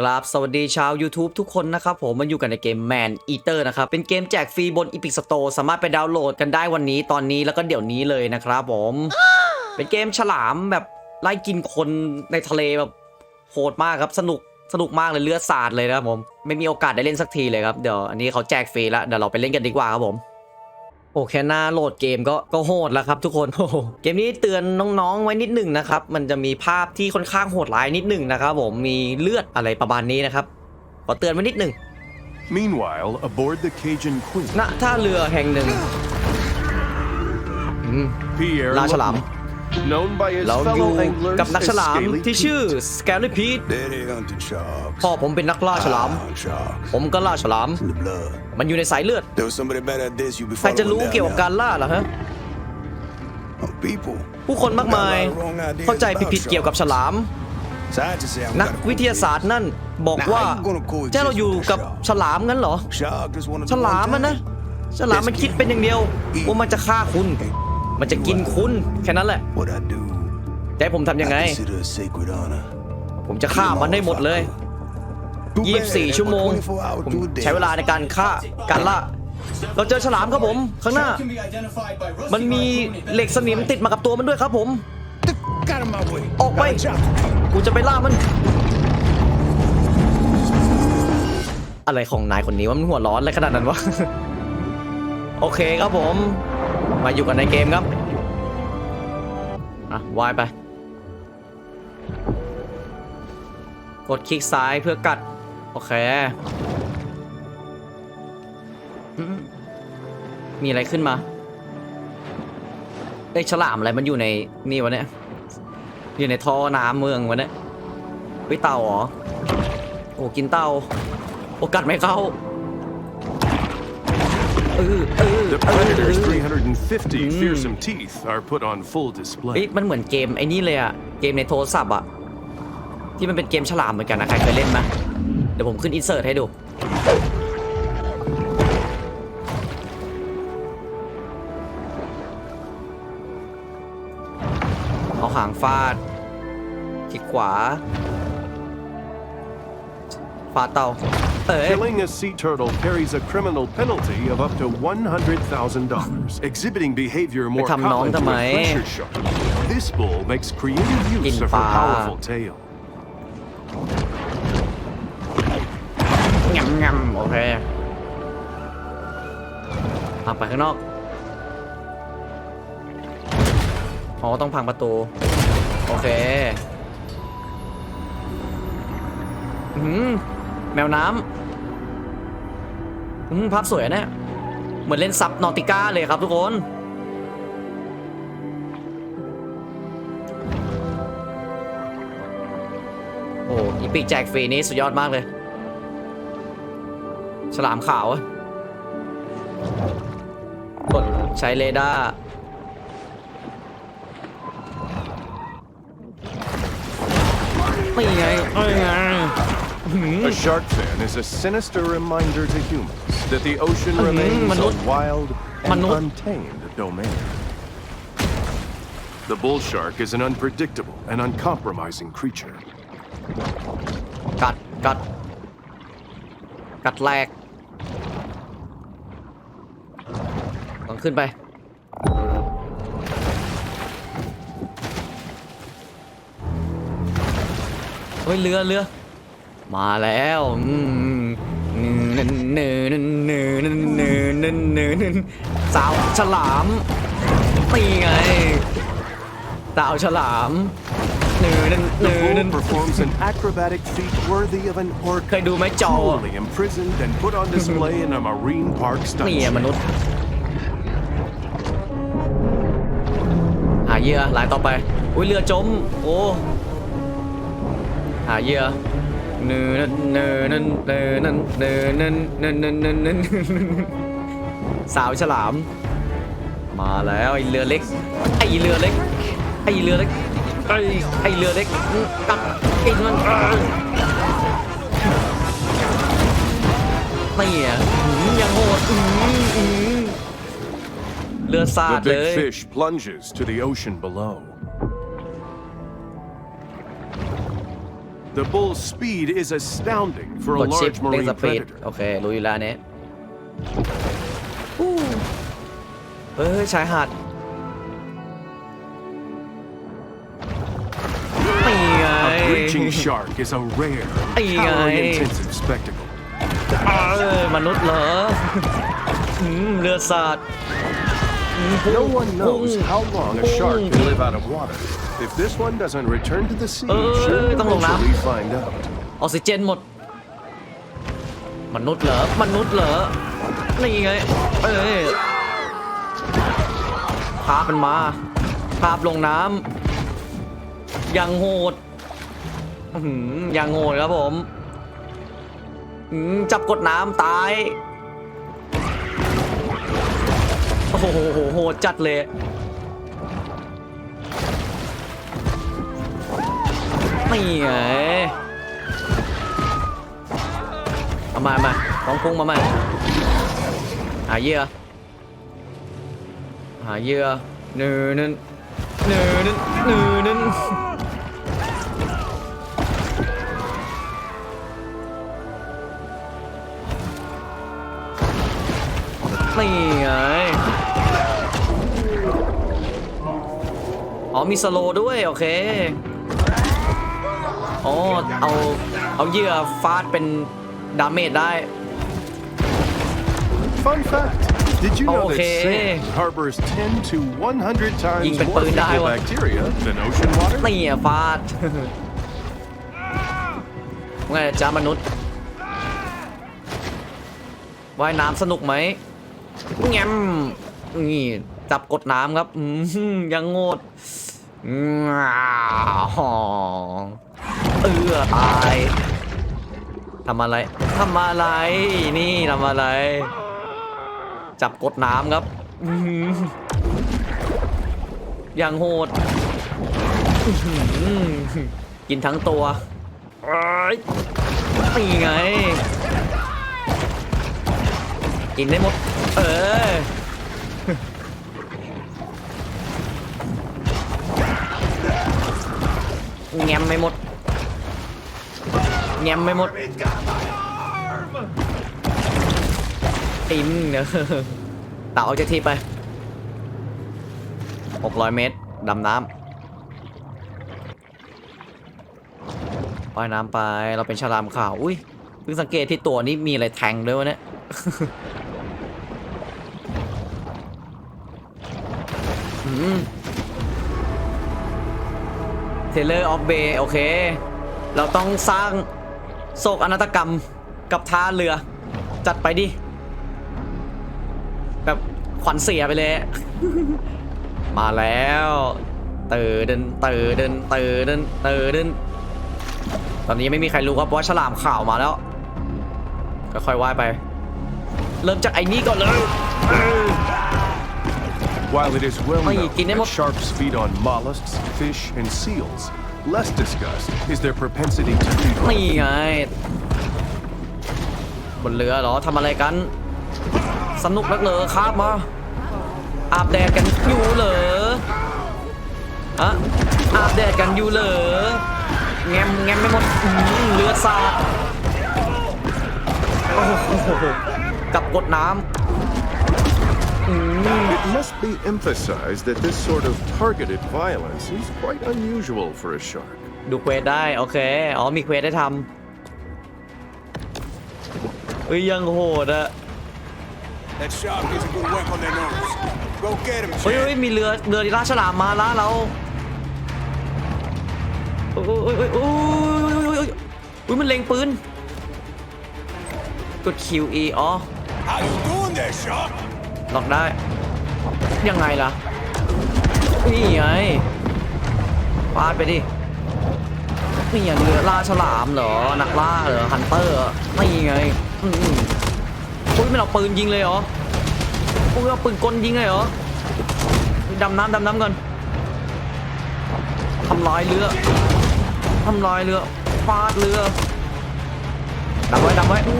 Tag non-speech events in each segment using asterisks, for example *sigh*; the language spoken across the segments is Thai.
กราบสวัสดีชาว YouTube ทุกคนนะครับผมมันอยู่กันในเกม Man Eater นะครับ เป็นเกมแจกฟรีบน Epic Store สามารถไปดาวน์โหลดกันได้วันนี้ตอนนี้แล้วก็เดี๋ยวนี้เลยนะครับผม เป็นเกมฉลามแบบไล่กินคนในทะเลแบบโหดมากครับสนุกสนุกมากเลยเลือดสาดเลยนะครับผม ไม่มีโอกาสได้เล่นสักทีเลยครับ เดี๋ยวอันนี้เขาแจกฟรีแล้วเดี๋ยวเราไปเล่นกันดีกว่าครับผม โอแค่หน้าโหลดเกมก็ก็โหดแล้วครับทุกคนโอ้โหเกมนี้เตือนน้องๆไว้นิดหนึ่งนะครับ มันจะมีภาพที่ค่อนข้างโหดร้ายนิดหนึ่งนะครับผมมีเลือดอะไรประมาณนี้นะครับขอเตือนไว้นิดหนึ่ง Meanwhile, aboard the Cajun Queen, ณท่าเรือแห่งหนึ่งอืม Pierre ลาฉลาม Lamont, known by his เราอยู่ fellow anglers กับนัก as ฉลาม Scaly ที่ชื่อ Pete. Scary Pete Daddy hunted sharks. พ่อผมเป็นนักล่าฉลาม Found sharks ผมก็ล่าฉลาม in the blood. มันอยู่ในสายเลือด There was somebody better at this you ใคร before. จะรู้เกี่ยวกับการล่าเหรอฮะ people. ผู้คนมากมายเข้าใจผิดๆเกี่ยวกับฉลาม Scientists say I'm นัก gonna วิทยาศาสตร์นั่นบอกว่าเจ้าเราอยู่กับฉลามงั้นเหรอ Shark just wanted ฉลามมันนะ ฉลามมันคิดเป็นอย่างเดียวว่ามันจะฆ่าคุณ มันจะกินคุณแค่นั้นแหละ What I do, จะให้ผมทำยังไง I consider a sacred honor. ผมจะฆ่ามันได้หมดเลย Too bad, 24 ชั่วโมง24 hours ผม to a day. ใช้เวลาในการฆ่าการล่าเราเจอฉลามครับผมข้างหน้า มันมีเหล็กสนิมติดมากับตัวมันด้วยครับผม Get out of my way. ออกไป Got a chopper coming. กูจะไปล่ามัน อะไรของนายคนนี้ว่ามันหัวร้อนอะไรขนาดนั้นวะ โอเคครับผม มาอยู่กันในเกมครับ อะวายไป กดคลิกซ้ายเพื่อกัด โอเค มีอะไรขึ้นมาเอ้ยฉลามอะไรมันอยู่ในนี่วะเนี่ย อยู่ในท่อน้ำเมืองวะเนี่ยเฮ้ยเต่าเหรอ โอ้กินเต่า โอกัดไม่เข้าเออเออ The เออ Predator's เออ350 fearsome teeth are put on full เฮ้ย display. มันเหมือนเกมไอ้นี่เลยอะเกมในโทรศัพท์อะที่มันเป็นเกมฉลามเหมือนกันนะใครเคยเล่นไหม ดี๋ยวผมขึ้นอินเสิร์ตให้ดู เอาหางฟาดคลิกขวา ฟาดเต่าเอ้ย Killing a sea turtle carries a criminal penalty of up to $100,000, exhibiting behavior more ไปทำน้อง common to ทำไม a pressure shark. This bull makes creative use กิน of ป her ลา powerful tail. งำโอเคพังไปข้างนอกอ๋อต้องพังประตู โอเคอืมแมวน้ำอืมภาพสวยอะเนี่ยเหมือนเล่นซับนอติก้าเลยครับทุกคนโอ้อีปิกแจกฟรีนี้สุดยอดมากเลย ลามขาวอะกดใช้เรดาร์นี่ไงนี่ไง A shark fin is a sinister reminder to humans that the ocean Mhm, remains a manut. wild and Manut. untamed domain. The bull shark is an unpredictable and uncompromising creature. กัด กัด กัดแรก ขึ้นไป เฮ้ยเรือเรือ มาแล้วสาวฉลามตีไงสาวฉลาม The bull performs an acrobatic feat worthy of an orc. เคยดูไหมจอ Cruelly imprisoned and put on display in a marine park stunt. นี่มนุษย์ เหยื่อหลายต่อไป อุ้ยเรือจม โอ้หาเหยื่อเนื้อเนื้อเนื้อเนื้อเนื้อเนื้อเนื้อเนื้อเนื้อเนื้อเนื้อสาวฉลาม มาแล้วไอเรือเล็ก ไอเรือเล็ก ไอเรือเล็ก ไอไอเรือเล็กกัดกินมันนี่อะยังโหดอื้อหือ เรือสา The ดเล big ย fish plunges to the ocean below. The bull's speed is astounding for ก a ดชิป large เร่ง marine สปีด predator. โอเค รู้อยู่แล้วอันนี้อู้เฮ้ยชายหาดนี่ไง A breaching shark is a rare, Ay, ay. calorie-intensive spectacle. เออมนุษย์เหรออืมเรือสาดอืมพุ่ง *laughs* No one knows พุ่ง how long a shark can live out of water. If this one doesn't return to the sea, Ờ, she'll tao ngủ nào? eventually find out. ออกซิเจนหมด มนุษย์เหรอ มนุษย์เหรอ นี่ไง เอ้ยพามันมา ภาพลงน้ำยังโหดอื้อหือยังโหดครับผมอืมจับกดน้ำตาย โอ้โหโหจัดเลยนี่ไงเอามามาต้องพุ่งมาใหม่หาเยื่อหาเยื่อหนึ่งนึงหนึ่งนึงหนึ่งนึงนี่ไง อ๋อมีสโลว์ด้วยโอเคอ๋อเอาเอาเหยื่อฟาดเป็นดาเมจได้ Fun fact. Did you know Okay. that sand harbors 10 to 100 times Nhìn bật more bự đai fecal quá. bacteria than ocean water? นี่อะฟาดว่าไงจ้ามนุษย์ว่ายน้ำสนุกไหมแง้มนี่จับกดน้ำครับอืมยังโงดง้าว เออตายทำอะไรทำอะไร นี่ทำอะไร จับกดน้ำครับอื้อหือยังโหดกินทั้งตัวนี่ไง กินได้หมด เออ แงมไม่หมด แงมไม่หมดติมเนอะเต่าเอาจากที่ไป 600 เมตร ดำน้ำว่ายน้ำไป เราเป็นฉลามขาว อุ้ย เพิ่งสังเกตที่ตัวนี้มีอะไรแทงด้วยวะเนี่ย เทเลอร์ออฟเบย์โอเค เราต้องสร้างโศกอนาตกรรมกับท่าเรือ จัดไปดิ แบบขวัญเสียไปเลย มาแล้วเตอเดินเตอเดินเตอเดินเตอเดินตอนนี้ไม่มีใครรู้ครับว่าฉลามข่าวมาแล้วก็ค่อยว่ายไป เริ่มจากไอ้นี่ก่อนเลย While it is well Ay, known kinemo- that sharks feed on mollusks, fish, and seals, less discussed is their propensity to feed on นี่ไงบนเรือเหรอทำอะไรกัน สนุกนักเลยครับมาอาบแดดกันอยู่เหรออะอาบแดดกันอยู่เหรอแงมแงมไม่หมดอื้อหือเรือสาดโอ้โหกับกดน้ำอืม It must be emphasized that this sort of targeted violence is quite unusual for a shark. ดูเควสได้ โอเค อ๋อ มีเควสได้ทำเฮ้ย ยังโหดอะ That shark is a good whack on their nose. Go get him, เฮ้ย Chad. เฮ้ย มีเรือ เรือล่าฉลามมาล่าเราโอ้ยโอ้ยโอ้ยโอ้ยโอ้ยโอ้ยอุ้ยมันเล็งปืน กด QE อ๋อ How you doing there, shark? ล็อกได้ ยังไงล่ะนี่ไงฟาดไปดินี่อย่างเรือล่าฉลามเหรอ นักล่าเหรอ ฮันเตอร์นี่ไงอืมอุ้ยไม่เอาปืนยิงเลยเหรออุ้ยเอาปืนกลยิงเลยเหรอ ดำน้ำดำน้ำก่อนทำลายเรือทำลายเรือฟาดเรือดับไว้ดับไว้อู้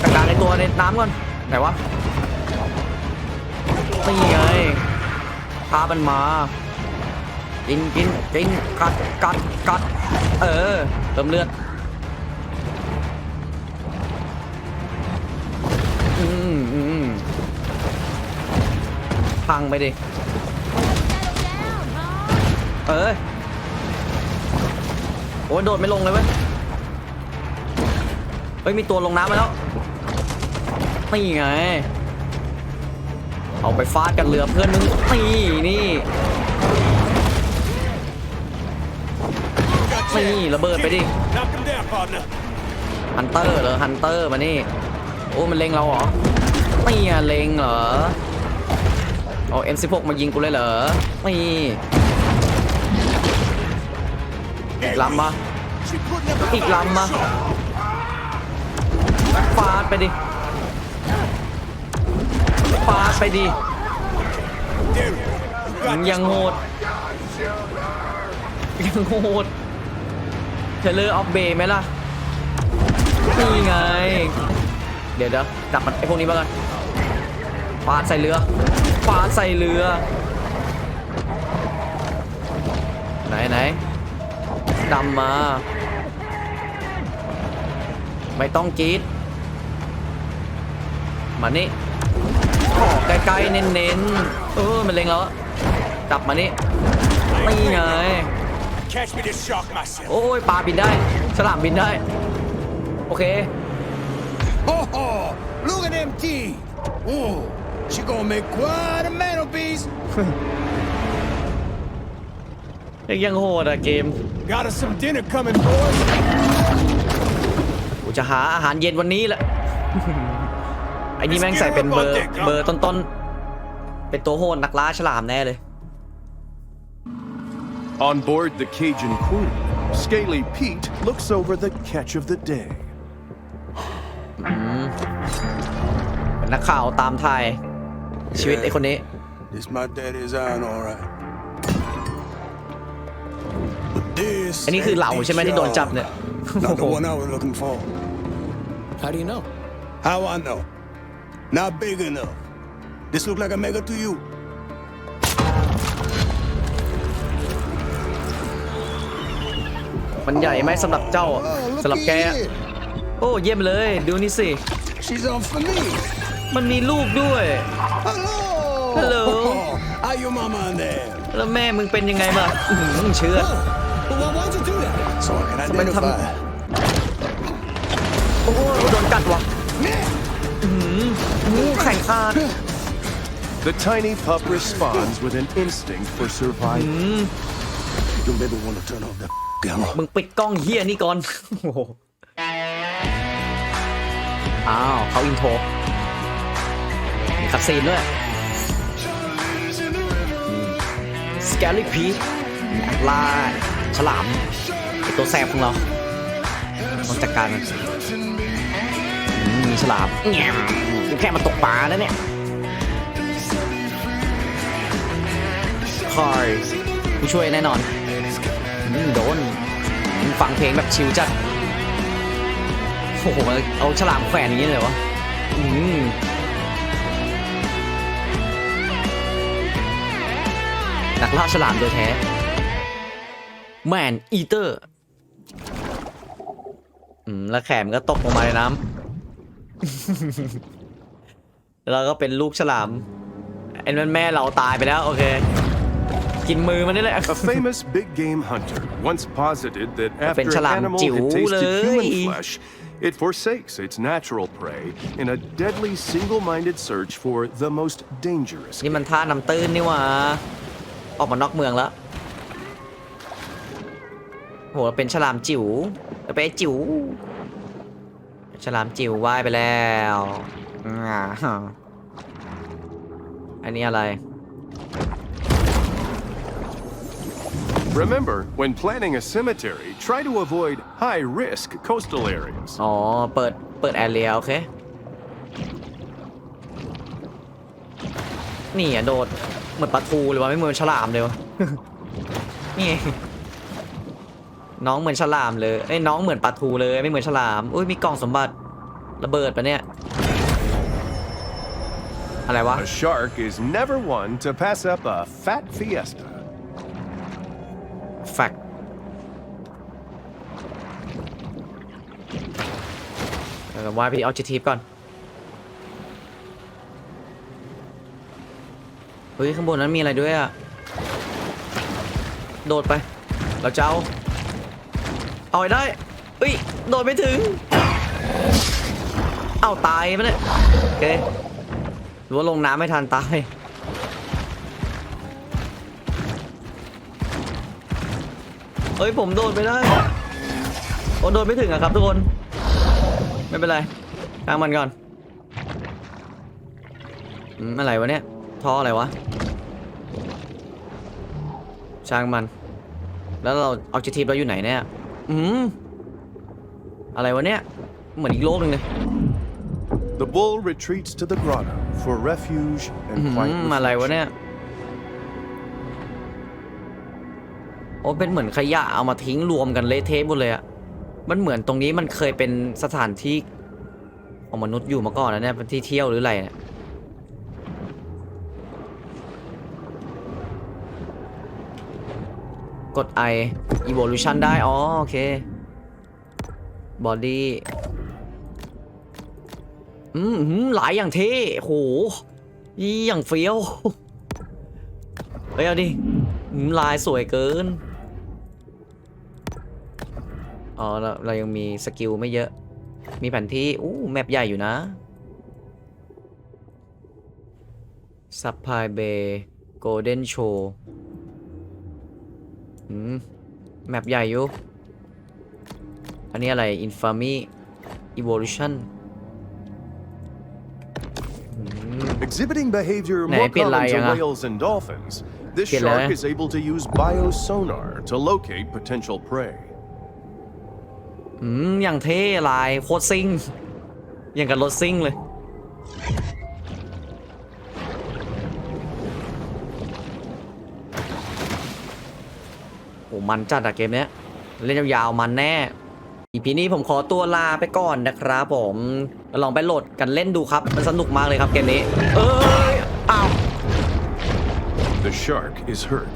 จัดการในตัวในน้ำก่อน ไหนวะ นี่ไงพามันมากินกินกินกัดกัดกัด เออ เติมเลือด อืมอืมพังไปดิ เออ โอ้ยโดดไม่ลงเลยเว้ย เฮ้ย มีตัวลงน้ำมาแล้วนี่ไง เอาไปฟาดกันเรือเพื่อนมึงนี่นี่นี่ระเบิดไปดิฮันเตอร์เหรอฮันเตอร์มานี่โอ้มันเล็งเราเหรอไม่อะเล็งเหรอเอา M16 มายิงกูเลยเหรอไม่อีกลำมา She putting up a Big llama. fight. ฟาดไปดิ ฟาไปดิยังโหดยังโหดเทเลอร์ออฟเบย์ไหมล่ะ นี่ไง เดี๋ยวเดี๋ยวดับมันไอพวกนี้มากันฟาดใส่เรือฟาดใส่เรือ ไหนไหนดำมา ไม่ต้องกรีดมานี่ ขอใกล้ๆเน้นๆ เออ มันเล็งแล้วอะจับมานี่นี่ไง Catch me to shock myself. โอ้ยปลาบินได้ ฉลามบินได้ โอเค Oh, oh, look at them teeth. Oh, she gonna make quite a mantelpiece. ยังโหดอะเกม Got us some dinner coming, boys. กูจะหาอาหารเย็นวันนี้แหละไอ้นี่แม่งใส่เป็นเบอร์เบอร์ต้นๆ เป็นตัวโหดนักล่าฉลามแน่เลย On board the Cajun Queen, Scaly Pete looks over the catch of the day. เป็นนักข่าวตามถ่ายชีวิตไอ้คนนี้ This my daddy's iron, all right. But this อันนี้คือเหล่าใช่ไหมที่โดนจับเนี่ย Not the one I was looking for. How do you know? How I know? Not big enough. This look like a mega to you. มันใหญ่ไหมสำหรับเจ้าอะ Oh, look สำหรับแก at อะ it. โอ้เยี่ยมเลย ดูนี่สิ She's on for me. มันมีลูกด้วย Hello. Hello. How your mama in there? แล้วแม่มึงเป็นยังไงบ้างอื้อหือเชื่อ But why, why'd you do that? So I can Somebody tell me- identify. โอ้โหโดนกัดว่ะงู แข่งขาด The tiny pup responds with an instinct for survival. You maybe want to turn off that camera. มึงปิดกล้องเฮียนี่ก่อนโอ้โหอ้าวเขาอินโทรมีคัดซีนด้วยสแกลลี่พีล่าฉลามไอตัวแสบของเราต้องจัดการมันอืมมี ฉลามแง่มกูแค่มาตกปลาแล้วเนี่ยคอยผู้ช่วยแน่นอนอืมโดนมึงฟังเพลงแบบชิลจัดโอ้โหเอาฉลามแขวนอย่างนี้เลยวะอืมนักล่าฉลามโดยแท้แมนอีเตอร์ อืม แล้วแขนก็ตกลงมาในน้ำ แล้วก็เป็นลูกฉลามไอ้นั่นแม่เราตายไปแล้ว โอเค กินมือมันนี่แหละ A famous big game hunter once posited that after an ฉลาม animal จิ๋ว had tasted เลย human flesh, it forsakes its natural prey in a deadly single-minded search for the most dangerous. นี่มันท่าน้ำตื้นนี่หว่า ออกมานอกเมืองแล้วโหเป็นฉลามจิ๋วแต่เป็นไอ้จิ๋ว ฉลามจิ๋วว่ายไปแล้วอ่าอันนี้อะไร Remember, when planning a cemetery, try to avoid high-risk coastal areas. อ๋อ เปิด เปิดแอร์เรียโอเค นี่อะโดด เหมือนปลาทูเลยวะไม่เหมือนฉลามเลยวะ นี่ น้องเหมือนฉลามเลยไอ้น้องเหมือนปลาทูเลยไม่เหมือนฉลามอุ้ยมีกล่องสมบัติระเบิดปะเนี่ยอะไรวะ A shark is never one to pass up a fat fiesta. Fact. ว่าพี่เอาจีทีฟก่อนเฮ้ยข้างบนนั้นมีอะไรด้วยอะโดดไป เราจะเอา เอาให้ได้เฮ้ยโดดไม่ถึง เอาตายปะเนี่ยโอเคหรือว่าลงน้ำไม่ทันตายเฮ้ยผมโดดไม่ได้โอ้โดดไม่ถึงอะครับทุกคน ไม่เป็นไรทางมันก่อนอืมอะไรวะเนี่ยท่ออะไรวะ ช่างมัน แล้วเราออบเจกทีฟเราอยู่ไหนเนี่ย อืมอะไรวะเนี่ย เหมือนอีกโลกหนึ่งเลย The bull retreats to the grotto for refuge อื and quiet มอะไรวะ reflection. เนี่ยโอ้เป็นเหมือนขยะเอามาทิ้งรวมกันเละเทะหมดเลยอะมันเหมือนตรงนี้มันเคยเป็นสถานที่ของมนุษย์อยู่มาก่อนนะเนี่ยเป็นที่เที่ยวหรืออะไรเนี่ย กด I evolution ได้ อ๋อ โอเค body อืมหืมหลายอย่างเท่โหยี่อย่างเฟี้ยว เฮ้ย เอาดิหืมลายสวยเกิน อ๋อ เราเรายังมีสกิลไม่เยอะ มีแผนที่ อู้ แมปใหญ่อยู่นะซับพายเบย์โกลเด้นโชว์ อืม แมปใหญ่อยู่ อันนี้อะไร Infamy Evolution อืม Exhibiting behavior Này, more biết common lại to à? whales and dolphins, this Biết shark lại. is able to use biosonar to locate potential prey. อืมอย่างเท่ลายโคตรซิ่งอย่างกับรถซิ่งเลย โหมันจัดอะเกมเนี้ย เล่นยาวๆมันแน่อีพีนี้ผมขอตัวลาไปก่อนนะครับผมลองไปโหลดกันเล่นดูครับ มันสนุกมากเลยครับเกมนี้ เอ้ยอ้าว The shark is hurt.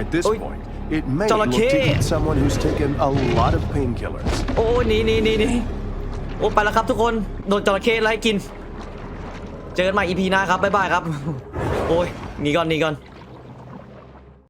At this Ôi. point, it may Cho là look to khê. eat someone who's taken a lot of painkillers. โอ้ยหนี่นี่นี่นี่โอ้ไปแล้วครับทุกคน โดนจระเข้ไล่กิน เจอกันใหม่อีพีหน้าครับ บ๊ายบายครับ โอ้ยหนีก่อนหนีก่อน